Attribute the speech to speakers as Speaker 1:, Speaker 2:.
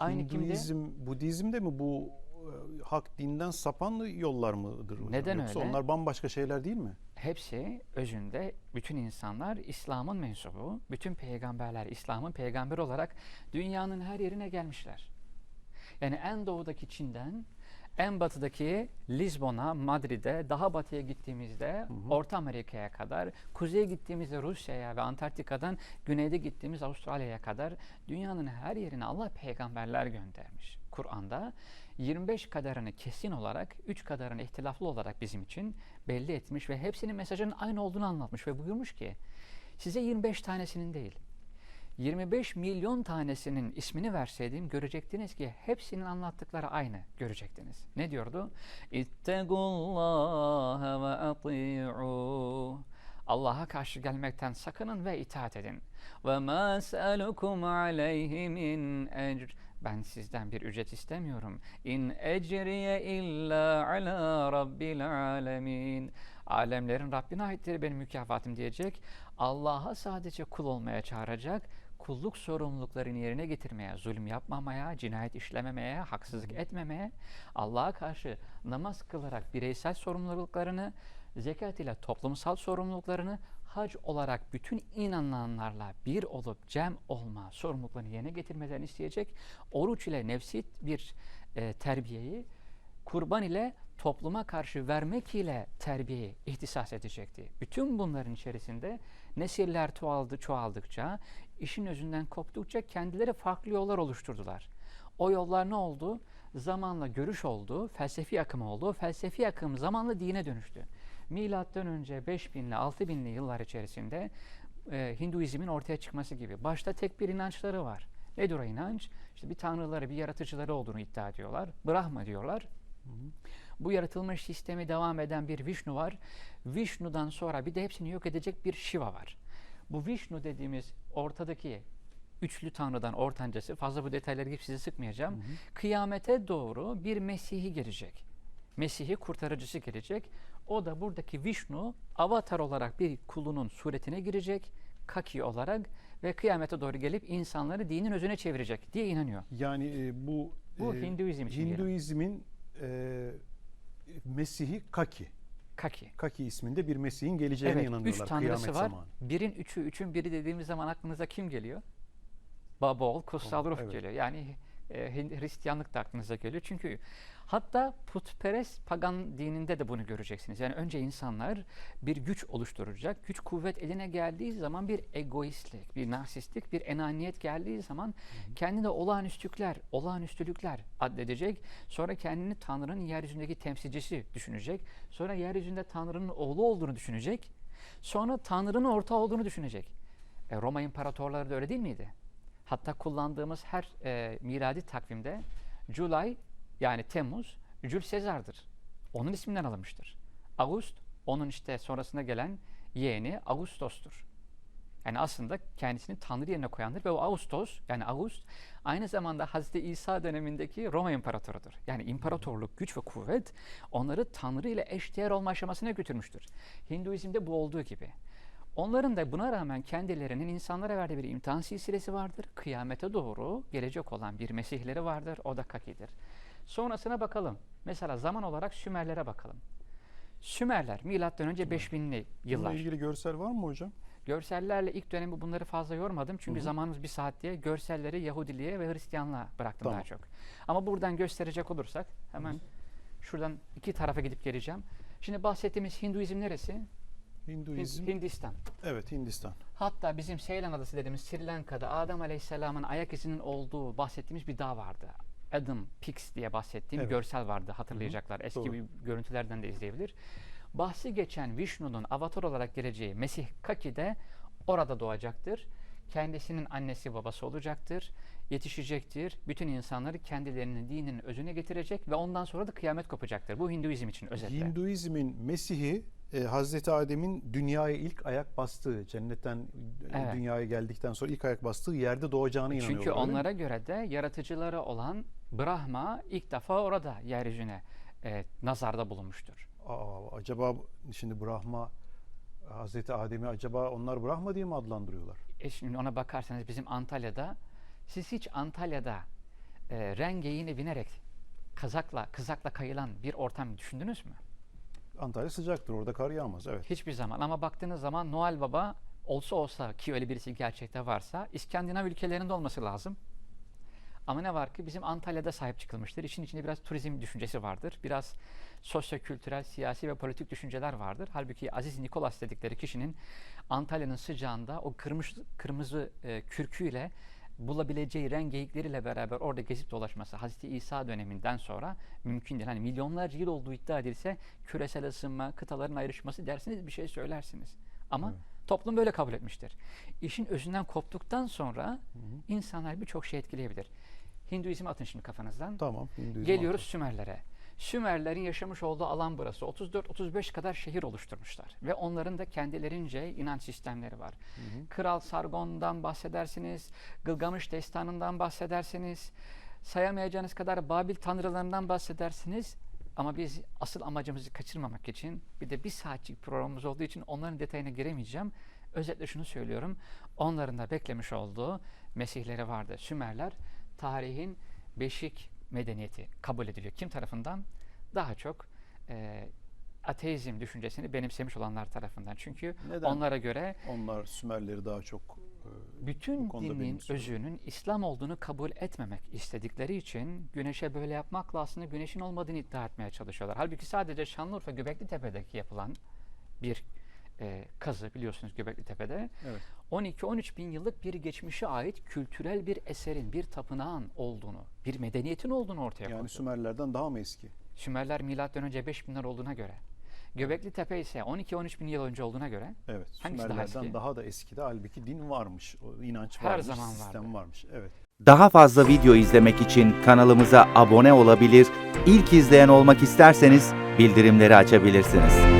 Speaker 1: Aynı kimde?
Speaker 2: Hinduizm, Budizm de mi bu e, hak dinden sapan yollar mıdır hocam?
Speaker 1: Neden
Speaker 2: Yoksa
Speaker 1: öyle?
Speaker 2: onlar bambaşka şeyler değil mi?
Speaker 1: Hepsi özünde bütün insanlar İslam'ın mensubu, bütün peygamberler İslam'ın peygamberi olarak dünyanın her yerine gelmişler. Yani en doğudaki Çin'den en batıdaki Lizbon'a, Madrid'e, daha batıya gittiğimizde Orta Amerika'ya kadar, kuzeye gittiğimizde Rusya'ya ve Antarktika'dan güneyde gittiğimiz Avustralya'ya kadar dünyanın her yerine Allah peygamberler göndermiş. Kur'an'da 25 kadarını kesin olarak, 3 kadarını ihtilaflı olarak bizim için belli etmiş ve hepsinin mesajının aynı olduğunu anlatmış ve buyurmuş ki size 25 tanesinin değil, 25 milyon tanesinin ismini verseydim görecektiniz ki hepsinin anlattıkları aynı görecektiniz. Ne diyordu? İttegullaha ve ati'u. Allah'a karşı gelmekten sakının ve itaat edin. Ve ma es'elukum aleyhi min ecr. Ben sizden bir ücret istemiyorum. İn ecriye illa ala rabbil alemin. Alemlerin Rabbine aittir benim mükafatım diyecek. Allah'a sadece kul olmaya çağıracak. Kulluk sorumluluklarını yerine getirmeye, zulüm yapmamaya, cinayet işlememeye, haksızlık etmemeye, Allah'a karşı namaz kılarak bireysel sorumluluklarını, zekat ile toplumsal sorumluluklarını, hac olarak bütün inananlarla bir olup cem olma sorumluluklarını yerine getirmelerini isteyecek. Oruç ile nefsi bir e, terbiyeyi, kurban ile topluma karşı vermek ile terbiyeyi ihtisas edecekti. Bütün bunların içerisinde nesiller çoğaldı, çoğaldıkça, işin özünden koptukça kendileri farklı yollar oluşturdular. O yollar ne oldu? Zamanla görüş oldu, felsefi akım oldu. Felsefi akım zamanla dine dönüştü. Milattan önce 5000 ile 6000'li yıllar içerisinde e, Hinduizmin ortaya çıkması gibi. Başta tek bir inançları var. Nedir o inanç? İşte bir tanrıları, bir yaratıcıları olduğunu iddia ediyorlar. Brahma diyorlar. Bu yaratılmış sistemi devam eden bir Vishnu var. Vishnu'dan sonra bir de hepsini yok edecek bir Shiva var. Bu Vishnu dediğimiz ortadaki üçlü tanrıdan ortancası, fazla bu detayları gibi sizi sıkmayacağım. Kıyamete doğru bir Mesih'i gelecek. Mesih'i kurtarıcısı gelecek. O da buradaki Vishnu avatar olarak bir kulunun suretine girecek. Kaki olarak ve kıyamete doğru gelip insanları dinin özüne çevirecek diye inanıyor.
Speaker 2: Yani e, bu
Speaker 1: Bu
Speaker 2: e,
Speaker 1: Hinduizm için.
Speaker 2: Hinduizmin e, Mesih'i Kaki.
Speaker 1: Kaki.
Speaker 2: Kaki isminde bir Mesih'in geleceğine
Speaker 1: Evet, üç
Speaker 2: inanıyorlar
Speaker 1: tanrısı
Speaker 2: kıyamet
Speaker 1: var.
Speaker 2: zamanı.
Speaker 1: Birin üçü, üçün biri dediğimiz zaman aklınıza kim geliyor? Babol, kutsal ruh
Speaker 2: evet.
Speaker 1: geliyor. Yani e, Hristiyanlık da aklınıza geliyor. Çünkü hatta putperest pagan dininde de bunu göreceksiniz. Yani önce insanlar bir güç oluşturacak. Güç kuvvet eline geldiği zaman bir egoistlik, bir narsistlik, bir enaniyet geldiği zaman kendine olağanüstülükler, olağanüstülükler addedecek. Sonra kendini Tanrı'nın yeryüzündeki temsilcisi düşünecek. Sonra yeryüzünde Tanrı'nın oğlu olduğunu düşünecek. Sonra Tanrı'nın ortağı olduğunu düşünecek. E, Roma imparatorları da öyle değil miydi? Hatta kullandığımız her e, miladi takvimde July yani Temmuz Jules Caesar'dır. Onun isminden alınmıştır. August onun işte sonrasında gelen yeğeni Augustos'tur. Yani aslında kendisini Tanrı yerine koyandır ve o Ağustos yani August aynı zamanda Hazreti İsa dönemindeki Roma İmparatorudur. Yani imparatorluk, güç ve kuvvet onları Tanrı ile eşdeğer olma aşamasına götürmüştür. Hinduizmde bu olduğu gibi. Onların da buna rağmen kendilerinin insanlara verdiği bir imtihan silsilesi vardır. Kıyamete doğru gelecek olan bir mesihleri vardır. O da Kaki'dir. Sonrasına bakalım. Mesela zaman olarak Sümerlere bakalım. Sümerler milattan önce 5000'li yıllar.
Speaker 2: Bununla ilgili görsel var mı hocam?
Speaker 1: Görsellerle ilk dönemi bunları fazla yormadım. Çünkü zamanımız bir saat diye görselleri Yahudiliğe ve Hristiyanlığa bıraktım
Speaker 2: Tamam.
Speaker 1: daha çok. Ama buradan gösterecek olursak hemen şuradan iki tarafa gidip geleceğim. Şimdi bahsettiğimiz Hinduizm neresi? Hin-
Speaker 2: Hinduizm.
Speaker 1: Hindistan.
Speaker 2: evet Hindistan.
Speaker 1: Hatta bizim Seylan Adası dediğimiz Sri Lanka'da Adem Aleyhisselam'ın ayak izinin olduğu bahsettiğimiz bir dağ vardı. Adam Peaks diye bahsettiğim
Speaker 2: Evet.
Speaker 1: görsel vardı hatırlayacaklar. Eski
Speaker 2: doğru.
Speaker 1: bir görüntülerden de izleyebilir. Bahsi geçen Vishnu'nun avatar olarak geleceği Mesih Kaki de orada doğacaktır. Kendisinin annesi babası olacaktır. Yetişecektir. Bütün insanları kendilerinin dininin özüne getirecek ve ondan sonra da kıyamet kopacaktır. Bu Hinduizm için özetle.
Speaker 2: Hinduizmin Mesih'i e, Hazreti Adem'in dünyaya ilk ayak bastığı, cennetten e,
Speaker 1: Evet.
Speaker 2: dünyaya geldikten sonra ilk ayak bastığı yerde doğacağına inanıyorlar.
Speaker 1: Çünkü
Speaker 2: öyle mi?
Speaker 1: onlara göre de yaratıcıları olan Brahma ilk defa orada yeryüzüne e, nazarda bulunmuştur.
Speaker 2: Aa, acaba şimdi Brahma Hazreti Adem'i acaba onlar Brahma diye mi adlandırıyorlar?
Speaker 1: E şimdi ona bakarsanız bizim Antalya'da siz hiç Antalya'da e, rengeğine binerek kazakla, kızakla kayılan bir ortam düşündünüz mü?
Speaker 2: Antalya sıcaktır. Orada kar yağmaz. Evet.
Speaker 1: Hiçbir zaman ama baktığınız zaman Noel Baba olsa olsa ki öyle birisi gerçekte varsa İskandinav ülkelerinde olması lazım. Ama ne var ki bizim Antalya'da sahip çıkılmıştır. İşin içinde biraz turizm düşüncesi vardır. Biraz sosyo-kültürel, siyasi ve politik düşünceler vardır. Halbuki Aziz Nikolas dedikleri kişinin Antalya'nın sıcağında o kırmızı, kırmızı e, kürküyle bulabileceği rengeyikleriyle beraber orada gezip dolaşması Hazreti İsa döneminden sonra mümkün değil. Hani milyonlarca yıl olduğu iddia edilse küresel ısınma, kıtaların ayrışması dersiniz bir şey söylersiniz. Ama
Speaker 2: Evet.
Speaker 1: toplum böyle kabul etmiştir. İşin özünden koptuktan sonra insanlar birçok şey etkileyebilir. Hinduizmi atın şimdi kafanızdan.
Speaker 2: Tamam. Hinduizm
Speaker 1: Geliyoruz Sümerlere. Sümerlerin yaşamış olduğu alan burası. 34-35 kadar şehir oluşturmuşlar. Ve onların da kendilerince inanç sistemleri var. Kral Sargon'dan bahsedersiniz, Gılgamış Destanı'ndan bahsedersiniz, sayamayacağınız kadar Babil tanrılarından bahsedersiniz. Ama biz asıl amacımızı kaçırmamak için bir de bir saatlik programımız olduğu için onların detayına giremeyeceğim. Özetle şunu söylüyorum. Onların da beklemiş olduğu Mesihleri vardı. Sümerler tarihin beşik medeniyeti kabul ediliyor. Kim tarafından? Daha çok e, ateizm düşüncesini benimsemiş olanlar tarafından. Çünkü
Speaker 2: Neden?
Speaker 1: onlara göre
Speaker 2: Onlar Sümerleri daha çok e,
Speaker 1: bütün dinin özünün İslam olduğunu kabul etmemek istedikleri için güneşe böyle yapmakla aslında güneşin olmadığını iddia etmeye çalışıyorlar. Halbuki sadece Şanlıurfa Göbekli Tepe'deki yapılan bir e, kazı biliyorsunuz Göbekli Tepe'de
Speaker 2: evet.
Speaker 1: 12-13 bin yıllık bir geçmişe ait kültürel bir eserin, bir tapınağın olduğunu, bir medeniyetin olduğunu ortaya
Speaker 2: Yani
Speaker 1: koydu.
Speaker 2: Sümerlerden daha mı eski?
Speaker 1: Sümerler milattan önce 5000'ler olduğuna göre, Göbekli Tepe ise 12-13 bin yıl önce olduğuna göre
Speaker 2: Evet.
Speaker 1: Hangisi daha
Speaker 2: Sümerlerden
Speaker 1: eski?
Speaker 2: daha da eskide halbuki din varmış. O inanç
Speaker 1: Her
Speaker 2: varmış,
Speaker 1: zaman
Speaker 2: sistem
Speaker 1: vardı.
Speaker 2: varmış. Evet.
Speaker 3: Daha fazla video izlemek için kanalımıza abone olabilir, ilk izleyen olmak isterseniz bildirimleri açabilirsiniz.